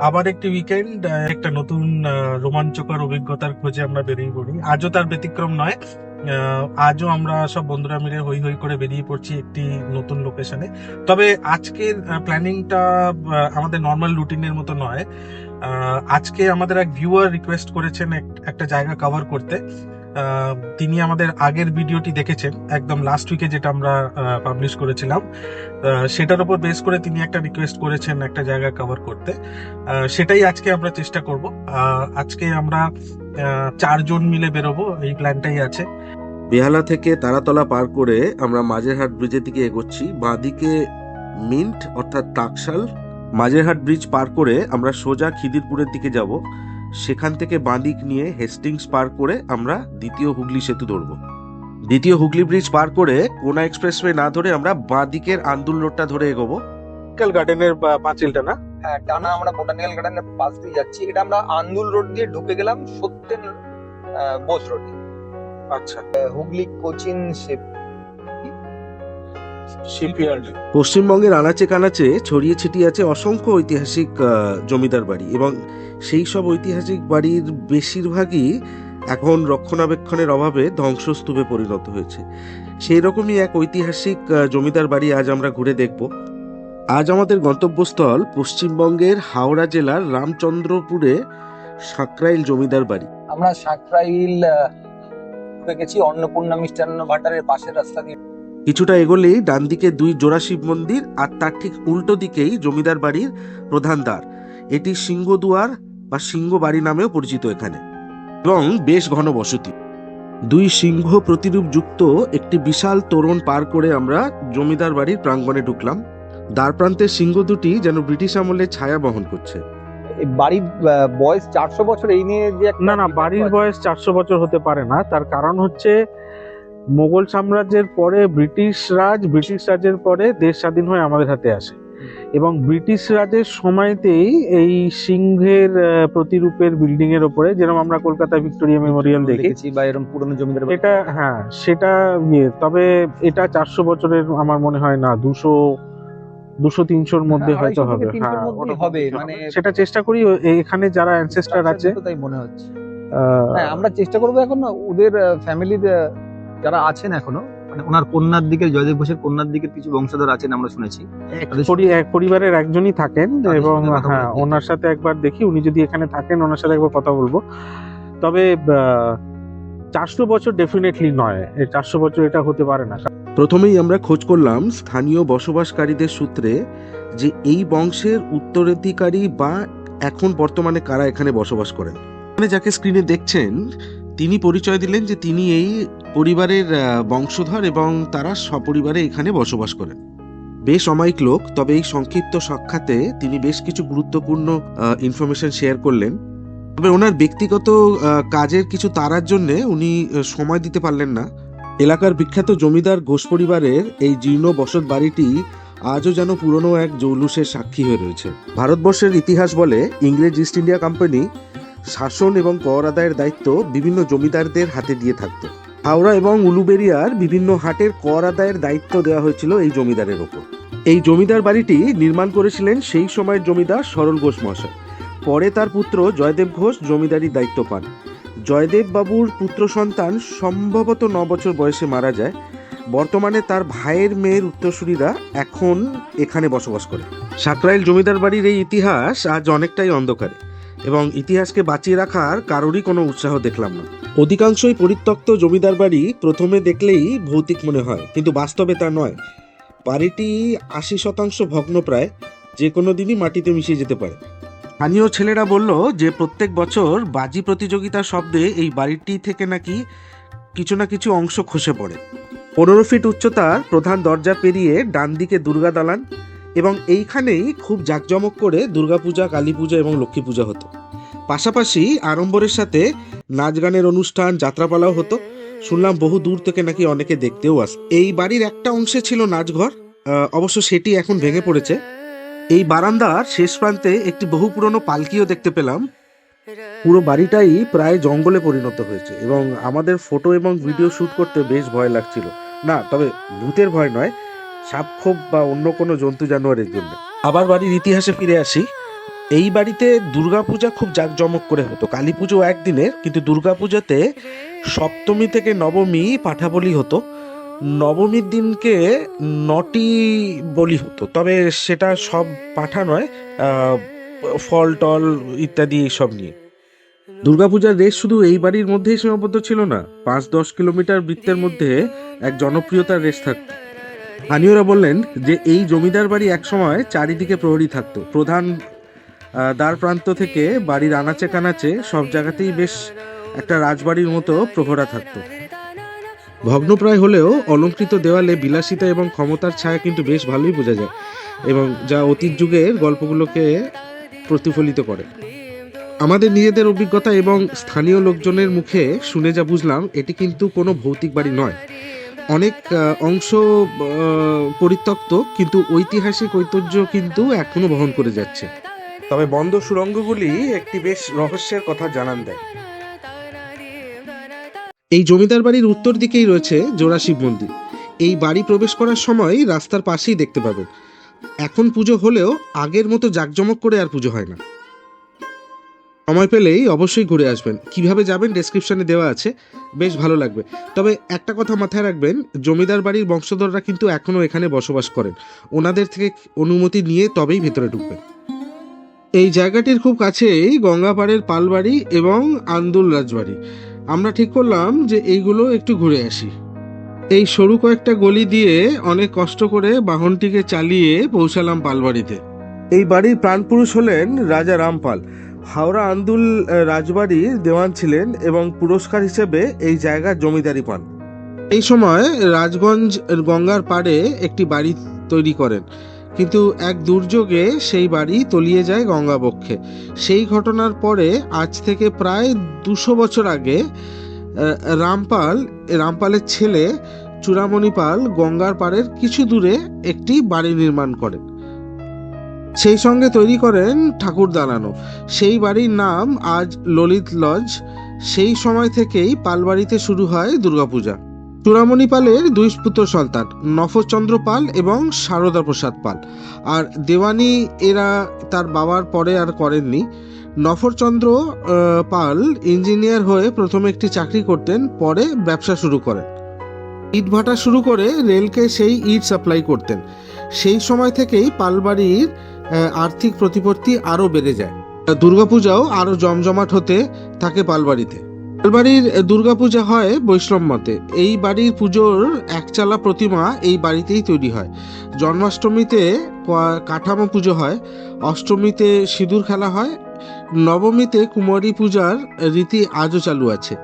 আবার একটি উইকেন্ড একটা নতুন রোমাঞ্চকর অভিজ্ঞতার খোঁজে আমরা বেরিয়ে পড়ি। আজও তার ব্যতিক্রম নয় আজও আমরা সব বন্ধুরা মিলে হই হই করে বেরিয়ে পড়ছি একটি নতুন লোকেশনে তবে আজকের প্ল্যানিংটা আমাদের নর্মাল রুটিনের মতো নয়। আজকে আমাদের এক ভিউয়ার রিকোয়েস্ট করেছেন এক- একটা জায়গা কভার করতে। তিনি আমাদের আগের ভিডিওটি দেখেছেন, একদম লাস্ট উইকে যেটা আমরা পাবলিশ করেছিলাম। সেটার উপর বেস করে তিনি একটা রিকোয়েস্ট করেছেন একটা জায়গা কভার করতে। সেটাই আজকে আমরা চেষ্টা করব। আজকে আমরা চারজন মিলে বেরোবো, এই প্ল্যানটাই আছে। বেহালা থেকে তারাতলা পার করে আমরা মাঝেরহাট ব্রিজের দিকে এগোচ্ছি। বাঁদিকে মিন্ট, অর্থাৎ টাকশাল মাঝেরহাট ব্রিজ পার করে আমরা সোজা খিদিরপুরের দিকে যাব। সেখান থেকে বাঁদিক নিয়ে হেস্টিংস পার করে আমরা দ্বিতীয় হুগলি সেতু ধরব। দ্বিতীয় হুগলি ব্রিজ পার করে কোনা এক্সপ্রেসওয়ে না ধরে আমরা বাঁদিকের আন্দুল রোডটা ধরে এগোবো। গার্ডেনের পাঁচিলটা না? হ্যাঁ টানা আমরা বোটানিক্যাল গার্ডেনের পাশ দিয়ে যাচ্ছি। এটা আমরা আন্দুল রোড দিয়ে ঢুকে গেলাম সত্যেন বোস রোড আচ্ছা। Hooghly Cochin ship shipyard. পশ্চিমবঙ্গের আনাচে কানাচে ছড়িয়ে ছিটিয়ে আছে অসংখ্য ঐতিহাসিক আহ, জমিদার বাড়ি এবং সেই সব ঐতিহাসিক বাড়ির বেশিরভাগই এখন রক্ষণাবেক্ষণের অভাবে ধ্বংসস্তূপে পরিণত হয়েছে। সেই রকমই এক ঐতিহাসিক জমিদার বাড়ি আজ আমরা ঘুরে দেখব। আজ আমাদের গন্তব্যস্থল পশ্চিমবঙ্গের হাওড়া জেলার রামচন্দ্রপুরে সাঁকরাইল জমিদার বাড়ি। আমরা সাকরাইল গেছি অন্নপূর্ণা মিষ্টান্ন ভাটারের পাশের রাস্তা দিয়ে। কিছুটা এগোলেই ডান দিকে দুই জোড়া শিব মন্দির আর তার ঠিক উল্টো দিকেই জমিদার বাড়ির প্রধান দ্বার। এটি সিংহদুয়ার বা সিংহ বাড়ি নামেও পরিচিত এখানে এবং বেশ ঘন বসতি দুই সিংহ প্রতিরূপ যুক্ত একটি বিশাল তোরণ পার করে আমরা জমিদার বাড়ির প্রাঙ্গণে ঢুকলাম। দ্বার প্রান্তের সিংহ দুটি যেন ব্রিটিশ আমলে ছায়া বহন করছে। বাড়ির বয়স চারশো বছর এই নিয়ে যে না না বাড়ির বয়স চারশো বছর হতে পারে না। তার কারণ হচ্ছে মোগল সাম্রাজ্যের পরে ব্রিটিশ রাজ ব্রিটিশ রাজের পরে দেশ স্বাধীন হয়ে আমাদের হাতে আসে। এবং ব্রিটিশ রাজের সময়তেই এই সিংহের প্রতিরূপের বিল্ডিং এর উপরে যেরকম আমরা কলকাতা ভিক্টোরিয়া মেমোরিয়াল দেখেছি বা এরকম পুরনো জমিদার এটা হ্যাঁ সেটা ইয়ে তবে এটা চারশো বছরের আমার মনে হয় না দুশো দুশো তিনশোর মধ্যে হ্যাঁ, হয়তো হবে হ্যাঁ। হবে, মানে- সেটা চেষ্টা করি এখানে যারা অ্যানসেস্টার আছে তাই মনে হচ্ছে। হ্যাঁ আমরা চেষ্টা করব এখন ওদের ফ্যামিলির যারা আছেন এখনও মানে ওনার কন্যার দিকে জয়দেব ঘোষের কন্যার দিকে কিছু বংশধর আছেন আমরা শুনেছি। এক এক পরিবারের একজনই থাকেন এবং হ্যাঁ ওনার সাথে একবার দেখি উনি যদি এখানে থাকেন ওনার সাথে একবার কথা বলব। তবে চারশো বছর ডেফিনেটলি নয় এই চারশো বছর এটা হতে পারে না। প্রথমেই আমরা খোঁজ করলাম স্থানীয় বসবাসকারীদের সূত্রে যে এই বংশের উত্তরাধিকারী বা এখন বর্তমানে কারা এখানে বসবাস করেন। এখানে যাকে স্ক্রিনে দেখছেন তিনি পরিচয় দিলেন যে তিনি এই পরিবারের বংশধর এবং তারা সপরিবারে এখানে বসবাস করেন। বেশ অমায়িক লোক, তবে এই সংক্ষিপ্ত সাক্ষাতে তিনি বেশ কিছু গুরুত্বপূর্ণ ইনফরমেশন শেয়ার করলেন। তবে ওনার ব্যক্তিগত কাজের কিছু তারার জন্য উনি সময় দিতে পারলেন না। এলাকার বিখ্যাত জমিদার ঘোষ পরিবারের এই জীর্ণ বসত বাড়িটি আজও যেন পুরনো এক জৌলুসের সাক্ষী হয়ে রয়েছে। ভারতবর্ষের ইতিহাস বলে ইংরেজ ইস্ট ইন্ডিয়া কোম্পানি শাসন এবং কর আদায়ের দায়িত্ব বিভিন্ন জমিদারদের হাতে দিয়ে থাকত। হাওড়া এবং উলুবেরিয়ার বিভিন্ন হাটের কর আদায়ের দায়িত্ব দেওয়া হয়েছিল এই জমিদারের ওপর। এই জমিদার বাড়িটি নির্মাণ করেছিলেন সেই সময়ের জমিদার সরল ঘোষ মহাশয়। পরে তার পুত্র জয়দেব ঘোষ জমিদারির দায়িত্ব পান। জয়দেব বাবুর পুত্র সন্তান সম্ভবত ন বছর বয়সে মারা যায়। বর্তমানে তার ভাইয়ের মেয়ের উত্তরসূরিরা এখন এখানে বসবাস করে। সাকরাইল জমিদার বাড়ির এই ইতিহাস আজ অনেকটাই অন্ধকারে। এবং ইতিহাসকে বাঁচিয়ে রাখার কারোরই কোনো উৎসাহ দেখলাম না। অধিকাংশই পরিত্যক্ত জমিদার বাড়ি প্রথমে দেখলেই ভৌতিক মনে হয়, কিন্তু বাস্তবে তা নয়। বাড়িটি আশি শতাংশ ভগ্নপ্রায় যে কোনো দিনই মাটিতে মিশে যেতে পারে। স্থানীয় ছেলেরা বলল যে প্রত্যেক বছর বাজি প্রতিযোগিতা শব্দে এই বাড়িটি থেকে নাকি কিছু না কিছু অংশ খসে পড়ে। পনেরো ফিট উচ্চতার প্রধান দরজা পেরিয়ে ডান দিকে দুর্গা দালান এবং এইখানেই খুব জাঁকজমক করে দুর্গাপূজা কালী পূজা এবং লক্ষ্মী পূজা হতো। পাশাপাশি আড়ম্বরের সাথে নাচ গানের অনুষ্ঠান, যাত্রাপালাও হতো। শুনলাম বহু দূর থেকে নাকি অনেকে দেখতেও আস এই বাড়ির একটা অংশে ছিল নাচঘর অবশ্য সেটি এখন ভেঙে পড়েছে। এই বারান্দার শেষ প্রান্তে একটি বহু পুরনো পালকিও দেখতে পেলাম। পুরো বাড়িটাই প্রায় জঙ্গলে পরিণত হয়েছে এবং আমাদের ফটো এবং ভিডিও শুট করতে বেশ ভয় লাগছিল। না, তবে ভূতের ভয় নয় সাপখোপ বা অন্য কোনো জন্তু জানোয়ারের জন্য। আবার বাড়ির ইতিহাসে ফিরে আসি। এই বাড়িতে দুর্গাপূজা খুব জাঁকজমক করে হতো। কালী পুজো একদিনের কিন্তু দুর্গাপূজাতে সপ্তমী থেকে নবমী পাঠাবলি হতো। নবমীর দিনকে নটি বলি হতো। তবে সেটা সব পাঠা নয় ফল, টল ইত্যাদি সব নিয়ে। দুর্গাপূজার রেস শুধু এই বাড়ির মধ্যেই সীমাবদ্ধ ছিল না, পাঁচ দশ কিলোমিটার বৃত্তের মধ্যে এক জনপ্রিয়তার রেস থাকত। স্থানীয়রা বললেন যে এই জমিদার বাড়ি একসময় চারিদিকে প্রহরী থাকত। প্রধান দ্বার প্রান্ত থেকে বাড়ির আনাচে কানাচে সব জায়গাতেই বেশ একটা রাজবাড়ির মতো প্রহরা থাকত। ভগ্নপ্রায় হলেও অলঙ্কৃত দেওয়ালে বিলাসিতা এবং ক্ষমতার ছায়া কিন্তু বেশ ভালোই বোঝা যায় এবং যা অতীত যুগের গল্পগুলোকে প্রতিফলিত করে। আমাদের নিজেদের অভিজ্ঞতা এবং স্থানীয় লোকজনের মুখে শুনে যা বুঝলাম, এটি কিন্তু কোনো ভৌতিক বাড়ি নয়। অনেক অংশ পরিত্যক্ত কিন্তু ঐতিহাসিক ঐতিহ্য কিন্তু এখনও বহন করে যাচ্ছে। তবে বন্ধ সুড়ঙ্গগুলি একটি বেশ রহস্যের কথা জানান দেয়। এই জমিদার বাড়ির উত্তর দিকেই রয়েছে জোড়া শিব মন্দির। এই বাড়ি প্রবেশ করার সময় রাস্তার পাশেই দেখতে পাবেন। এখন পুজো হলেও আগের মতো জাঁকজমক করে আর পুজো হয় না। সময় পেলেই অবশ্যই ঘুরে আসবেন। কীভাবে যাবেন ডেসক্রিপশনে দেওয়া আছে। বেশ ভালো লাগবে। তবে একটা কথা মাথায় রাখবেন, জমিদার বাড়ির বংশধররা কিন্তু এখনও এখানে বসবাস করেন। ওনাদের থেকে অনুমতি নিয়ে তবেই ভেতরে ঢুকবেন। এই জায়গাটির খুব কাছেই গঙ্গাপাড়ের পালবাড়ি এবং আন্দুল রাজবাড়ি। আমরা ঠিক করলাম যে এইগুলো একটু ঘুরে আসি। এই সরু কয়েকটা গলি দিয়ে অনেক কষ্ট করে বাহনটিকে চালিয়ে পৌঁছালাম পালবাড়িতে। এই বাড়ির প্রাণপুরুষ হলেন রাজা রামপাল। হাওড়া আন্দুল রাজবাড়ির দেওয়ান ছিলেন এবং পুরস্কার হিসেবে এই জায়গার জমিদারি পান। এই সময় রাজগঞ্জ গঙ্গার পাড়ে একটি বাড়ি তৈরি করেন। কিন্তু এক দুর্যোগে সেই বাড়ি তলিয়ে যায় গঙ্গাবক্ষে। সেই ঘটনার পরে আজ থেকে প্রায় দুশো বছর আগে রামপাল, রামপালের ছেলে চূড়ামণি পাল গঙ্গার পাড়ের কিছু দূরে একটি বাড়ি নির্মাণ করেন। সেই সঙ্গে তৈরি করেন ঠাকুর দালানো সেই বাড়ির নাম আজ ললিত লজ। সেই সময় থেকেই পালবাড়িতে শুরু হয় দুর্গাপূজা। চূড়ামণি পালের দুই পুত্র সন্তান, নফচন্দ্র পাল এবং সারদা প্রসাদ পাল। আর দেওয়ানি এরা তার বাবার পরে আর করেননি। নফরচন্দ্র পাল ইঞ্জিনিয়ার হয়ে প্রথমে একটি চাকরি করতেন, পরে ব্যবসা শুরু করেন। ইট ভাটা শুরু করে রেলকে সেই ইট সাপ্লাই করতেন। সেই সময় থেকেই পালবাড়ির আর্থিক প্রতিপত্তি আরও বেড়ে যায়। দুর্গাপূজাও আরও জমজমাট হতে থাকে পালবাড়িতে পালবাড়ির দুর্গাপূজা হয় বৈষ্ণব মতে। এই বাড়ির পুজোর একচালা প্রতিমা এই বাড়িতেই তৈরি হয়। জন্মাষ্টমীতে কাঠামো পুজো হয়, অষ্টমীতে সিঁদুর খেলা হয়, নবমীতে কুমারী পূজার রীতি আজও চালু আছে।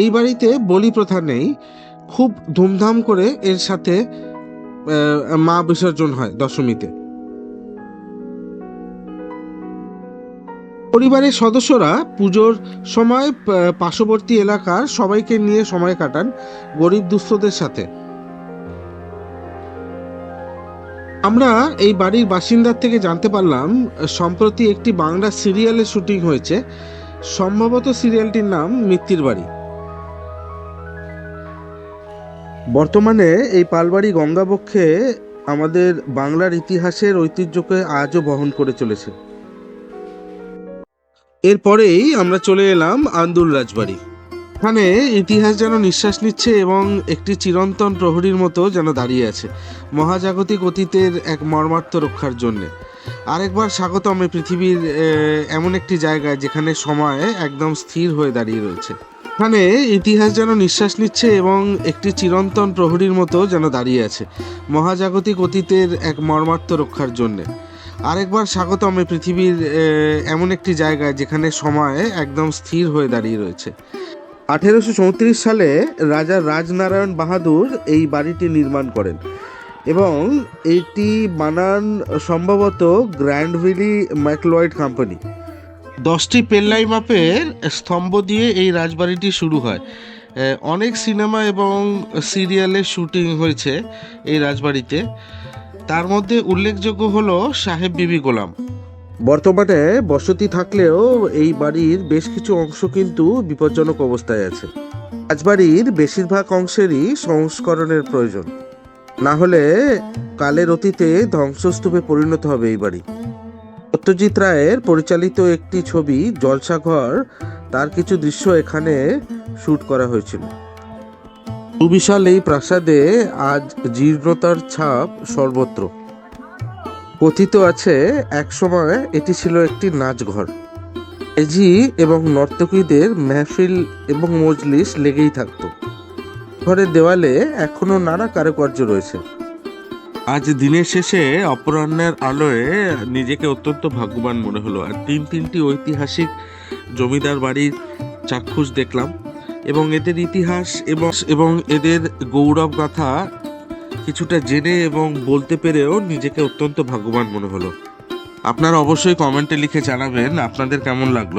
এই বাড়িতে বলি প্রথা নেই, খুব ধুমধাম করে এর সাথে মা বিসর্জন হয় দশমীতে। পরিবারের সদস্যরা পুজোর সময় পার্শ্ববর্তী এলাকার সবাইকে নিয়ে সময় কাটান গরিব দুস্থদের সাথে। আমরা এই বাড়ির বাসিন্দার থেকে জানতে পারলাম, সম্প্রতি একটি বাংলা সিরিয়ালের শুটিং হয়েছে। সম্ভবত সিরিয়ালটির নাম মিত্তির বাড়ি। বর্তমানে এই পালবাড়ি গঙ্গাবক্ষে আমাদের বাংলার ইতিহাসের ঐতিহ্যকে আজও বহন করে চলেছে। এরপরেই আমরা চলে এলাম আন্দুল রাজবাড়ি। এখানে ইতিহাস যেন নিঃশ্বাস নিচ্ছে এবং একটি চিরন্তন প্রহরীর মতো যেন দাঁড়িয়ে আছে, মহাজাগতিক অতীতের এক মর্মার্থ রক্ষার জন্য। আরেকবার স্বাগতম এই পৃথিবীর এমন একটি জায়গায় যেখানে সময় একদম স্থির হয়ে দাঁড়িয়ে রয়েছে। এখানে ইতিহাস যেন নিঃশ্বাস নিচ্ছে এবং একটি চিরন্তন প্রহরীর মতো যেন দাঁড়িয়ে আছে, মহাজাগতিক অতীতের এক মর্মার্থ রক্ষার জন্যে। আরেকবার স্বাগতম এই পৃথিবীর এমন একটি জায়গায় যেখানে সময় একদম স্থির হয়ে দাঁড়িয়ে রয়েছে। আঠেরোশো চৌত্রিশ সালে রাজা রাজনারায়ণ বাহাদুর এই বাড়িটি নির্মাণ করেন এবং এটি বানান সম্ভবত গ্র্যান্ডভিলি ম্যাকলয়েড কোম্পানি। দশটি পেল্লাই মাপের স্তম্ভ দিয়ে এই রাজবাড়িটি শুরু হয়। অনেক সিনেমা এবং সিরিয়ালের শুটিং হয়েছে এই রাজবাড়িতে। তার মধ্যে উল্লেখযোগ্য হলো সাহেব বিবি গোলাম। বর্তমানে বসতি থাকলেও এই বাড়ির বেশ কিছু অংশ কিন্তু বিপজ্জনক অবস্থায় আছে। রাজবাড়ির বেশিরভাগ অংশেরই সংস্করণের প্রয়োজন। না হলে কালের অতীতে ধ্বংসস্তূপে পরিণত হবে এই বাড়ি। সত্যজিৎ রায়ের পরিচালিত একটি ছবি জলসাঘর, তার কিছু দৃশ্য এখানে শ্যুট করা হয়েছিল। সুবিশাল এই প্রাসাদে আজ জীর্ণতার ছাপ সর্বত্র। কথিত আছে, একসময় এটি ছিল একটি নাচঘর। এজি এবং নর্তকীদের মেহফিল এবং মজলিস লেগেই থাকতো। ঘরের দেওয়ালে এখনও নানা কারুকার্য রয়েছে। আজ দিনের শেষে অপরাহ্নের আলোয় নিজেকে অত্যন্ত ভাগ্যবান মনে হলো। আর তিন তিনটি ঐতিহাসিক জমিদার বাড়ির চাক্ষুষ দেখলাম। এবং এদের ইতিহাস এবং এবং এদের গৌরব গাথা কিছুটা জেনে এবং বলতে পেরেও নিজেকে অত্যন্ত ভাগ্যবান মনে হলো। আপনারা অবশ্যই কমেন্টে লিখে জানাবেন আপনাদের কেমন লাগল।